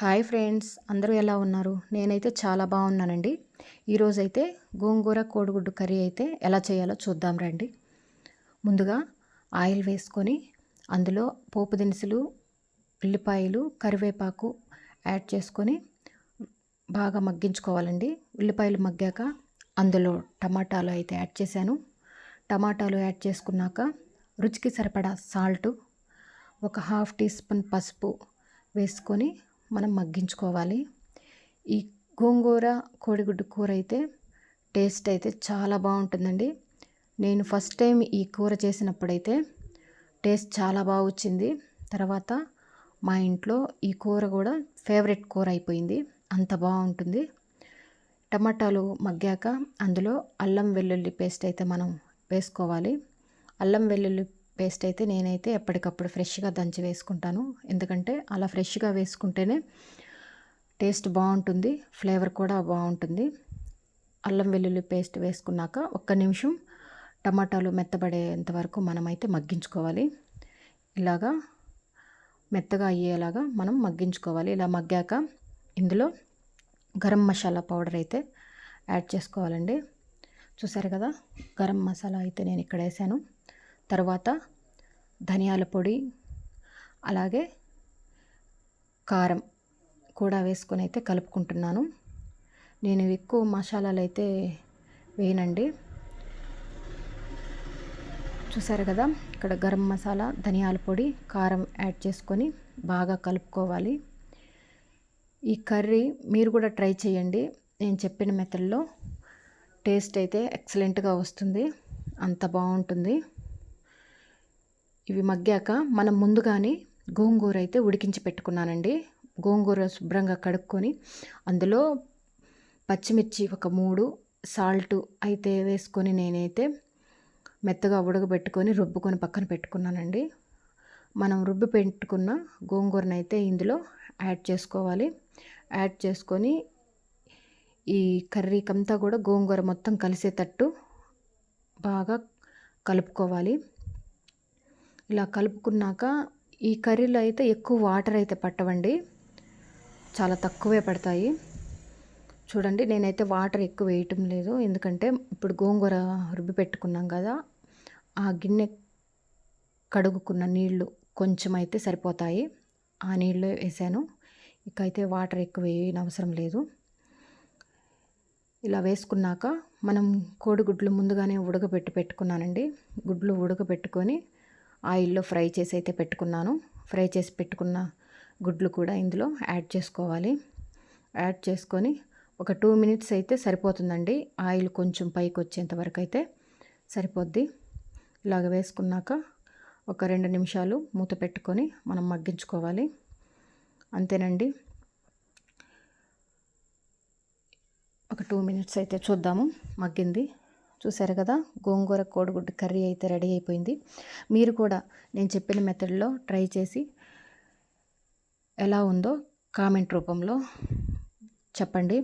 Hi friends అందరూ ఎలా ఉన్నారు? నేనైతే చాలా బాగున్నానండి. ఈరోజైతే గోంగూర కోడిగుడ్డు కర్రీ అయితే ఎలా చేయాలో చూద్దాం రండి. ముందుగా ఆయిల్ వేసుకొని అందులో పోపు దినుసులు ఉల్లిపాయలు కరివేపాకు యాడ్ చేసుకొని బాగా మగ్గించుకోవాలండి. ఉల్లిపాయలు మగ్గాక అందులో టమాటాలు అయితే యాడ్ చేశాను. టమాటాలు యాడ్ చేసుకున్నాక రుచికి సరిపడా సాల్టు ఒక హాఫ్ టీ స్పూన్ పసుపు వేసుకొని మనం మగ్గించుకోవాలి. ఈ గోంగూర కోడిగుడ్డు కూర అయితే టేస్ట్ అయితే చాలా బాగుంటుందండి. నేను ఫస్ట్ టైం ఈ కూర చేసినప్పుడైతే టేస్ట్ చాలా బాగా వచ్చింది. తర్వాత మా ఇంట్లో ఈ కూర కూడా ఫేవరెట్ కూర అయిపోయింది. అంత బాగుంటుంది. టమాటాలు మగ్గాక అందులో అల్లం వెల్లుల్లి పేస్ట్ అయితే మనం వేసుకోవాలి. అల్లం వెల్లుల్లి పేస్ట్ అయితే నేనైతే ఎప్పటికప్పుడు ఫ్రెష్గా దంచి వేసుకుంటాను. ఎందుకంటే అలా ఫ్రెష్గా వేసుకుంటేనే టేస్ట్ బాగుంటుంది ఫ్లేవర్ కూడా బాగుంటుంది. అల్లం వెల్లుల్లి పేస్ట్ వేసుకున్నాక ఒక్క నిమిషం టమాటాలు మెత్తబడేంత వరకు మనమైతే మగ్గించుకోవాలి. ఇలాగా మెత్తగా అయ్యేలాగా మనం మగ్గించుకోవాలి. ఇలా మగ్గాక ఇందులో గరం మసాలా పౌడర్ అయితే యాడ్ చేసుకోవాలండి. చూసారు కదా గరం మసాలా అయితే నేను ఇక్కడ వేసాను. తర్వాత ధనియాల పొడి అలాగే కారం కూడా వేసుకొని అయితే కలుపుకుంటున్నాను. నేను ఎక్కువ మసాలాలు అయితే వేయనండి. చూసారు కదా ఇక్కడ గరం మసాలా ధనియాల పొడి కారం యాడ్ చేసుకొని బాగా కలుపుకోవాలి. ఈ కర్రీ మీరు కూడా ట్రై చేయండి. నేను చెప్పిన మెథడ్లో టేస్ట్ అయితే ఎక్సలెంట్గా వస్తుంది. అంత బాగుంటుంది. ఇవి మగ్గాక మనం ముందుగానే గోంగూర అయితే ఉడికించి పెట్టుకున్నానండి. గోంగూర శుభ్రంగా కడుక్కొని అందులో పచ్చిమిర్చి ఒక మూడు సాల్ట్ అయితే వేసుకొని నేనైతే మెత్తగా ఉడకబెట్టుకొని రుబ్బుకొని పక్కన పెట్టుకున్నానండి. మనం రుబ్బి పెట్టుకున్న గోంగూరను అయితే ఇందులో యాడ్ చేసుకోవాలి. యాడ్ చేసుకొని ఈ కర్రీకంతా కూడా గోంగూర మొత్తం కలిసేటట్టు బాగా కలుపుకోవాలి. ఇలా కలుపుకున్నాక ఈ కర్రీలో అయితే ఎక్కువ వాటర్ అయితే పట్టవండి. చాలా తక్కువే పడతాయి. చూడండి నేనైతే వాటర్ ఎక్కువ వేయటం లేదు. ఎందుకంటే ఇప్పుడు గోంగూర రుబ్బి పెట్టుకున్నాం కదా ఆ గిన్నె కడుగుకున్న నీళ్ళు కొంచెం అయితే సరిపోతాయి. ఆ నీళ్ళు వేసాను. ఇక అయితే వాటర్ ఎక్కువ వేయని అవసరం లేదు. ఇలా వేసుకున్నాక మనం కోడిగుడ్లు ముందుగానే ఉడకబెట్టి పెట్టుకున్నానండి. గుడ్లు ఉడకబెట్టుకొని ఆయిల్లో ఫ్రై చేసి అయితే పెట్టుకున్నాను. ఫ్రై చేసి పెట్టుకున్న గుడ్లు కూడా ఇందులో యాడ్ చేసుకోవాలి. యాడ్ చేసుకొని ఒక టూ మినిట్స్ అయితే సరిపోతుందండి. ఆయిల్ కొంచెం పైకి వచ్చేంత వరకు అయితే సరిపోద్ది. ఇలాగ వేసుకున్నాక ఒక రెండు నిమిషాలు మూత పెట్టుకొని మనం మగ్గించుకోవాలి. అంతేనండి. ఒక టూ మినిట్స్ అయితే చూద్దాము మగ్గింది. చూసారు కదా? గోంగూర కోడిగుడ్డు కర్రీ అయితే రెడీ అయిపోయింది. మీరు కూడా నేను చెప్పిన మెథడ్లో ట్రై చేసి ఎలా ఉందో కామెంట్ రూపంలో చెప్పండి.